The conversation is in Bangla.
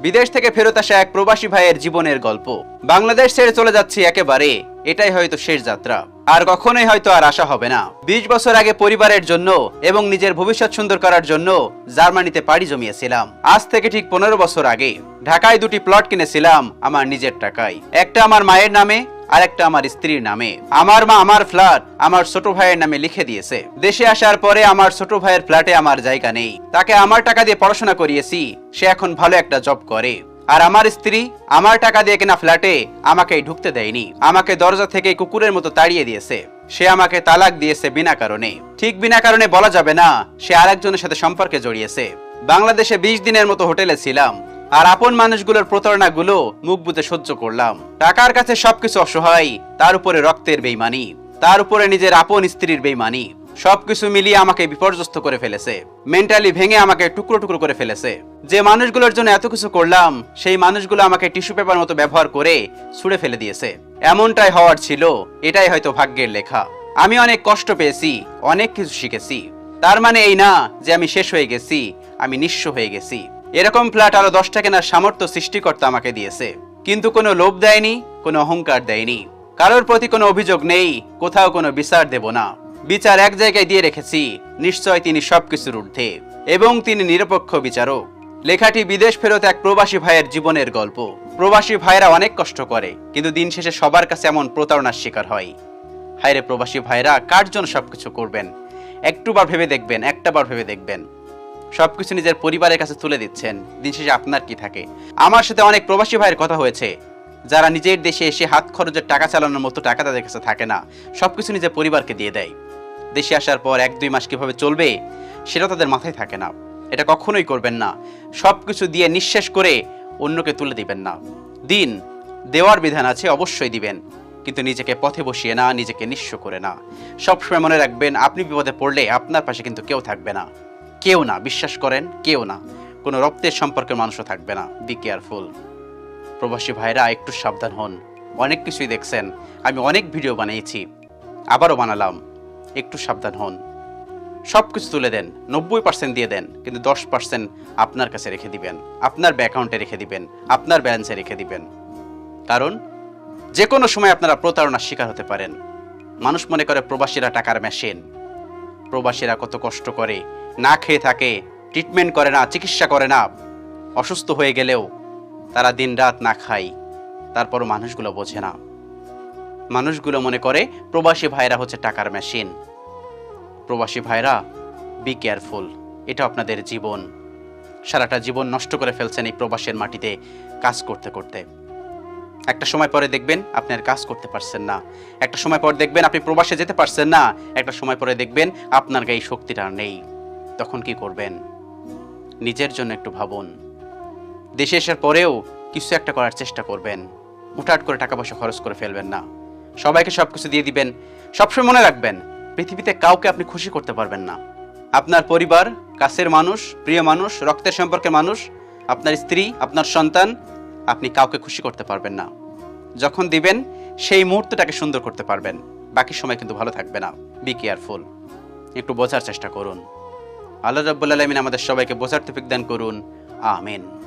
বিদেশ থেকে ফেরত আসা এক প্রবাসী ভাইয়ের জীবনের গল্প। বাংলাদেশ ছেড়ে চলে যাচ্ছে একেবারে, এটাই হয়তো শেষ যাত্রা। আর কখনোই হয়তো আর আশা হবে না। বিশ বছর আগে পরিবারের জন্য এবং নিজের ভবিষ্যৎ সুন্দর করার জন্য জার্মানিতে পাড়ি জমিয়েছিলাম। আজ থেকে ঠিক পনেরো বছর আগে ঢাকায় দুটি প্লট কিনেছিলাম আমার নিজের টাকায়। একটা আমার মায়ের নামে আর একটা আমার স্ত্রীর নামে। আমার মা আমার ফ্ল্যাট আমার ছোট ভাইয়ের নামে লিখে দিয়েছে। দেশে আসার পরে আমার ছোট ভাইয়ের ফ্ল্যাটে আমার জায়গা নেই। তাকে আমার টাকা দিয়ে পড়াশোনা করিয়েছি। সে এখন ভালো একটা জব করে। আর আমার স্ত্রী আমার টাকা দিয়ে কেনা ফ্ল্যাটে আমাকে ঢুকতে দেয়নি। আমাকে দরজা থেকে কুকুরের মতো তাড়িয়ে দিয়েছে। সে আমাকে তালাক দিয়েছে বিনা কারণে। ঠিক বিনা কারণে বলা যাবে না, সে আরেকজনের সাথে সম্পর্কে জড়িয়েছে। বাংলাদেশে বিশ দিনের মতো হোটেলে ছিলাম। আর আপন মানুষগুলোর প্রতারণাগুলো মুখ বুঝে সহ্য করলাম। টাকার কাছে সবকিছু অসহায়, তার উপরে রক্তের বেইমানি, তার উপরে নিজের আপন স্ত্রীর বেইমানি। সবকিছু মিলিয়ে আমাকে বিপর্যস্ত করে ফেলেছে। মেন্টালি ভেঙে আমাকে টুকরো টুকরো করে ফেলেছে। যে মানুষগুলোর জন্য এত কিছু করলাম, সেই মানুষগুলো আমাকে টিস্যু পেপার মতো ব্যবহার করে ছুঁড়ে ফেলে দিয়েছে। এমনটাই হওয়ার ছিল, এটাই হয়তো ভাগ্যের লেখা। আমি অনেক কষ্ট পেয়েছি, অনেক কিছু শিখেছি। তার মানে এই না যে আমি শেষ হয়ে গেছি, আমি নিঃস্ব হয়ে গেছি। এরকম ফ্ল্যাট আরও দশটা কেনার সামর্থ্য সৃষ্টিকর্তা আমাকে দিয়েছে। কিন্তু কোনো লোভ দেয়নি, কোনো অহংকার দেয়নি। কারোর প্রতি কোনো অভিযোগ নেই, কোথাও কোনো বিচার দেব না। বিচার এক জায়গায় দিয়ে রেখেছি, নিশ্চয় তিনি সবকিছুর ঊর্ধ্বে। এবং তিনি নিরপেক্ষ বিচারক। লেখাটি বিদেশ ফেরত এক প্রবাসী ভাইয়ের জীবনের গল্প। প্রবাসী ভাইয়েরা অনেক কষ্ট করে, কিন্তু দিন শেষে সবার কাছে এমন প্রতারণার শিকার হয়। হায়রে প্রবাসী ভাইরা, কার জন্য সবকিছু করবেন? একটুবার ভেবে দেখবেন একটাবার ভেবে দেখবেন। সবকিছু নিজের পরিবারের কাছে তুলে দিচ্ছেন। দিন শেষে আপনার কি থাকে? আমার সাথে অনেক প্রবাসী ভাইয়ের কথা হয়েছে। যারা নিজের দেশে এসে হাত খরচের টাকা চালানোর মতো টাকা তাদের কাছে থাকে না। সবকিছু নিজের পরিবারকে দিয়ে দেয়। দেশে আসার পর এক, দুই মাস কীভাবে চলবে, সেটা তাদের মাথায় থাকে না। এটা কখনোই করবেন না। সবকিছু দিয়ে নিঃশেষ করে অন্যকে তুলে দিবেন না। দিন, দেওয়ার বিধান আছে, অবশ্যই দিবেন। কিন্তু নিজেকে পথে বসিয়ে না, নিজেকে নিঃস্ব করে না। সবসময় মনে রাখবেন, আপনি বিপদে পড়লে আপনার পাশে কিন্তু কেউ থাকবে না। কেউ না, বিশ্বাস করেন, কেউ না। কোনো রক্তের সম্পর্কের মানুষও থাকবে না। বি কেয়ারফুল প্রবাসী ভাইরা, একটু সাবধান হন। অনেক কিছুই দেখছেন। আমি অনেক ভিডিও বানিয়েছি। আবারও বানালাম। একটু সাবধান হন। সব কিছু তুলে দেন। নব্বই পার্সেন্ট দিয়ে দেন। কিন্তু দশ পার্সেন্ট আপনার কাছে রেখে দিবেন। আপনার ব্যাকআউন্টে রেখে দিবেন। আপনার ব্যালেন্সে রেখে দিবেন। কারণ যে কোনো সময় আপনারা প্রতারণার শিকার হতে পারেন। মানুষ মনে করে প্রবাসীরা টাকার মেশিন প্রবাসীরা কত কষ্ট করে। না খেয়ে থাকে ট্রিটমেন্ট করে না, চিকিৎসা করে না। অসুস্থ হয়ে গেলেও তারা দিন রাত না খায়। তারপরও মানুষগুলো বোঝে না। মানুষগুলো মনে করে প্রবাসী ভাইরা হচ্ছে টাকার মেশিন প্রবাসী ভাইরা বি কেয়ারফুল এটা আপনাদের জীবন। সারাটা জীবন নষ্ট করে ফেলছেন এই প্রবাসের মাটিতে কাজ করতে করতে। একটা সময় পরে দেখবেন আপনি আর কাজ করতে পারছেন না। একটা সময় পর দেখবেন আপনি প্রবাসে যেতে পারছেন না। একটা সময় পরে দেখবেন আপনার গায়ে শক্তিটা নেই। তখন কি করবেন? নিজের জন্য একটু ভাবুন। দেশে আসার পরেও কিছু একটা করার চেষ্টা করবেন। উঠাট করে টাকা পয়সা খরচ করে ফেলবেন না। সবাইকে সব কিছু দিয়ে দিবেন। সবসময় মনে রাখবেন, পৃথিবীতে কাউকে আপনি খুশি করতে পারবেন না। আপনার পরিবার, কাছের মানুষ, প্রিয় মানুষ, রক্তের সম্পর্কের মানুষ, আপনার স্ত্রী, আপনার সন্তান আপনি কাউকে খুশি করতে পারবেন না। যখন দিবেন, সেই মুহূর্তটাকে সুন্দর করতে পারবেন। বাকি সময় কিন্তু ভালো থাকবে না। বি কেয়ারফুল একটু বোঝার চেষ্টা করুন। আল্লাহ রব্বুল আলমিন আমাদের সবাইকে বোঝার তফিক দান করুন। আমিন।